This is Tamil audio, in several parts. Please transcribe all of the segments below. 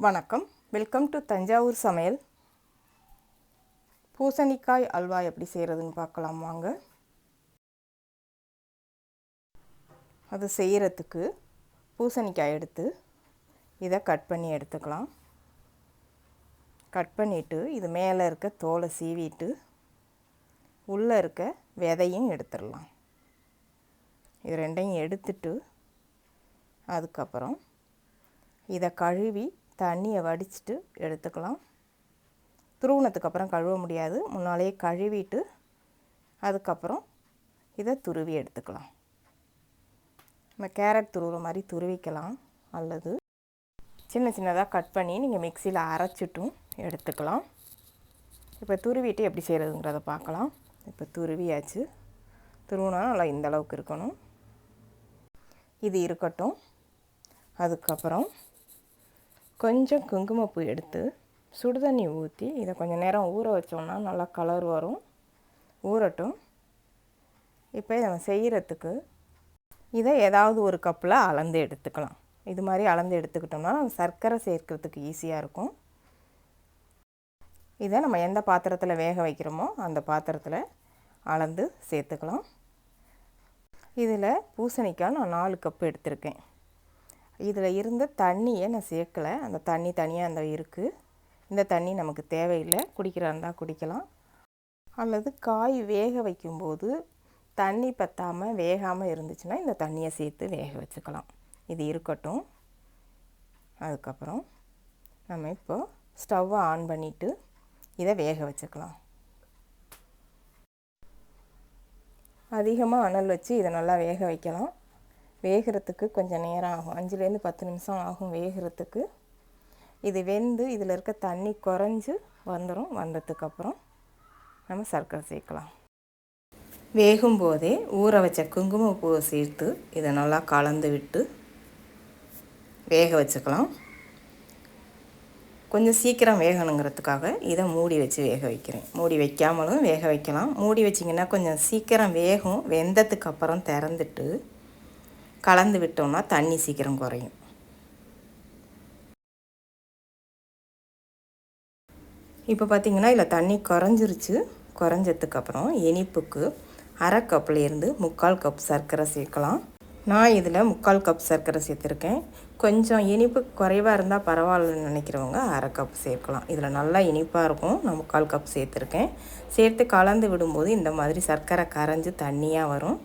வணக்கம். வெல்கம் டு தஞ்சாவூர் சமையல். பூசணிக்காய் அல்வா எப்படி செய்கிறதுன்னு பார்க்கலாம் வாங்க. அது செய்கிறதுக்கு பூசணிக்காய் எடுத்து இதை கட் பண்ணி எடுத்துக்கலாம். கட் பண்ணிவிட்டு இது மேலே இருக்க தோலை சீவிட்டு உள்ளே இருக்க விதையும் எடுத்துடலாம். இது ரெண்டையும் எடுத்துட்டு அதுக்கப்புறம் இதை கழுவி தண்ணியை வடிச்சிட்டு எடுத்துக்கலாம். துருவினத்துக்கு அப்புறம் கழுவ முடியாது. முன்னாலேயே கழுவிட்டு அதுக்கப்புறம் இதை துருவி எடுத்துக்கலாம். நம்ம கேரட் துருவுற மாதிரி துருவிக்கலாம். அல்லது சின்ன சின்னதாக கட் பண்ணி நீங்கள் மிக்சியில் அரைச்சிட்டும் எடுத்துக்கலாம். இப்போ துருவிட்டு எப்படி செய்கிறதுங்கிறத பார்க்கலாம். இப்போ துருவியாச்சு. துருவினா நல்லா இந்த அளவுக்கு இருக்கணும். இது இருக்கட்டும். அதுக்கப்புறம் கொஞ்சம் குங்குமப்பூ எடுத்து சுடுதண்ணி ஊற்றி இதை கொஞ்சம் நேரம் ஊற வச்சோம்னா நல்லா கலர் வரும். ஊறட்டும். இப்போ நம்ம செய்கிறதுக்கு இதை ஏதாவது ஒரு கப்பில் அளந்து எடுத்துக்கலாம். இது மாதிரி அளந்து எடுத்துக்கிட்டோம்னா சர்க்கரை சேர்க்கறதுக்கு ஈஸியாக இருக்கும். இதை நம்ம எந்த பாத்திரத்தில் வேக வைக்கிறோமோ அந்த பாத்திரத்தில் அளந்து சேர்த்துக்கலாம். இதில் பூசணிக்காய் நான் நாலு கப்பு எடுத்திருக்கேன். இதில் இருந்த தண்ணியை நான் சேர்க்கலை. அந்த தண்ணி தனியாக அந்த இருக்குது இந்த தண்ணி நமக்கு தேவையில்லை. குடிக்கிறா இருந்தால் குடிக்கலாம். அல்லது காய் வேக வைக்கும்போது தண்ணி பற்றாமல் வேகாமல் இருந்துச்சுன்னா இந்த தண்ணியை சேர்த்து வேக வச்சுக்கலாம். இது இருக்கட்டும். அதுக்கப்புறம் நம்ம இப்போ ஸ்டவ்வை ஆன் பண்ணிவிட்டு இதை வேக வச்சுக்கலாம். அதிகமாக அனல் வச்சு இதை நல்லா வேக வைக்கலாம். வேகிறதுக்கு கொஞ்சம் நேரம் ஆகும். அஞ்சுலேருந்து பத்து நிமிஷம் ஆகும் வேகிறதுக்கு. இது வெந்து இதில் இருக்க தண்ணி குறைஞ்சி வந்துடும் வந்ததுக்கப்புறம் நம்ம சர்க்கரை சேர்க்கலாம். வேகும்போதே ஊற வச்ச குங்குமப்பூவை சேர்த்து இதை நல்லா கலந்து விட்டு வேக வச்சுக்கலாம். கொஞ்சம் சீக்கிரம் வேகணுங்கிறதுக்காக இதை மூடி வச்சு வேக வைக்கிறேன். மூடி வைக்காமலும் வேக வைக்கலாம். மூடி வச்சிங்கன்னா கொஞ்சம் சீக்கிரம் வேகும். வெந்ததுக்கு அப்புறம் திறந்துட்டு கலந்து விட்டோம்னா தண்ணி சீக்கிரம் குறையும். இப்போ பார்த்திங்கன்னா இதில் தண்ணி குறைஞ்சிருச்சு. குறைஞ்சதுக்கப்புறம் இனிப்புக்கு அரை கப்லேருந்து முக்கால் கப் சர்க்கரை சேர்க்கலாம். நான் இதில் முக்கால் கப் சர்க்கரை சேர்த்துருக்கேன். கொஞ்சம் இனிப்பு குறைவாக இருந்தால் பரவாயில்லன்னு நினைக்கிறவங்க அரை கப் சேர்க்கலாம். இதில் நல்லா இனிப்பாக இருக்கும். நான் முக்கால் கப் சேர்த்துருக்கேன். சேர்த்து கலந்து விடும்போது இந்த மாதிரி சர்க்கரை கரைஞ்சி தண்ணியாக வரும்.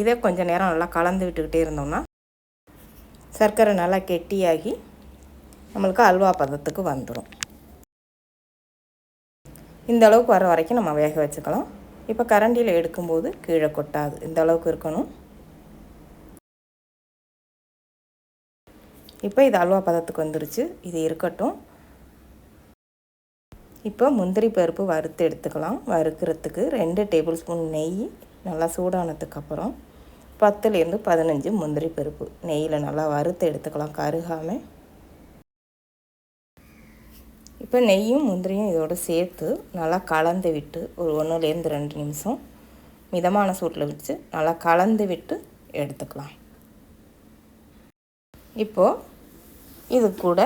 இதை கொஞ்சம் நேரம் நல்லா கலந்து விட்டுக்கிட்டே இருந்தோம்னா சர்க்கரை நல்லா கெட்டியாகி நம்மளுக்கு அல்வா பதத்துக்கு வந்துடும் இந்த அளவுக்கு வர வரைக்கும் நம்ம வேக வச்சுக்கலாம். இப்போ கரண்டியில் எடுக்கும்போது கீழே கொட்டாது. இந்த அளவுக்கு இருக்கணும். இப்போ இது அல்வா பதத்துக்கு வந்துருச்சு. இது இருக்கட்டும். இப்போ முந்திரி பருப்பு வறுத்து எடுத்துக்கலாம். வறுக்கிறதுக்கு ரெண்டு டேபிள் ஸ்பூன் நெய் நல்லா சூடானதுக்கப்புறம் பத்துலேருந்து பதினஞ்சு முந்திரி பருப்பு. நெய்யில் நல்லா வறுத்து எடுத்துக்கலாம் கருகாமல் இப்போ நெய்யும் முந்திரியும் இதோடு சேர்த்து நல்லா கலந்து விட்டு ஒரு ஒன்றுலேருந்து ரெண்டு நிமிஷம் மிதமான சூட்டில் வச்சு நல்லா கலந்து விட்டு எடுத்துக்கலாம். இப்போது இது கூட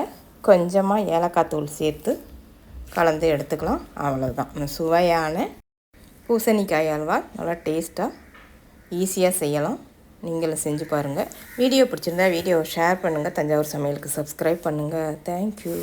கொஞ்சமாக ஏலக்காய் தூள் சேர்த்து கலந்து எடுத்துக்கலாம். அவ்வளோதான் சுவையான பூசணிக்காய் அல்வா நல்லா டேஸ்ட்டாக ஈஸியாக செய்யலாம். நீங்களும் செஞ்சு பாருங்கள் வீடியோ பிடிச்சிருந்தா வீடியோவை ஷேர் பண்ணுங்கள் தஞ்சாவூர் சமையலுக்கு சப்ஸ்கிரைப் பண்ணுங்கள் தேங்க்யூ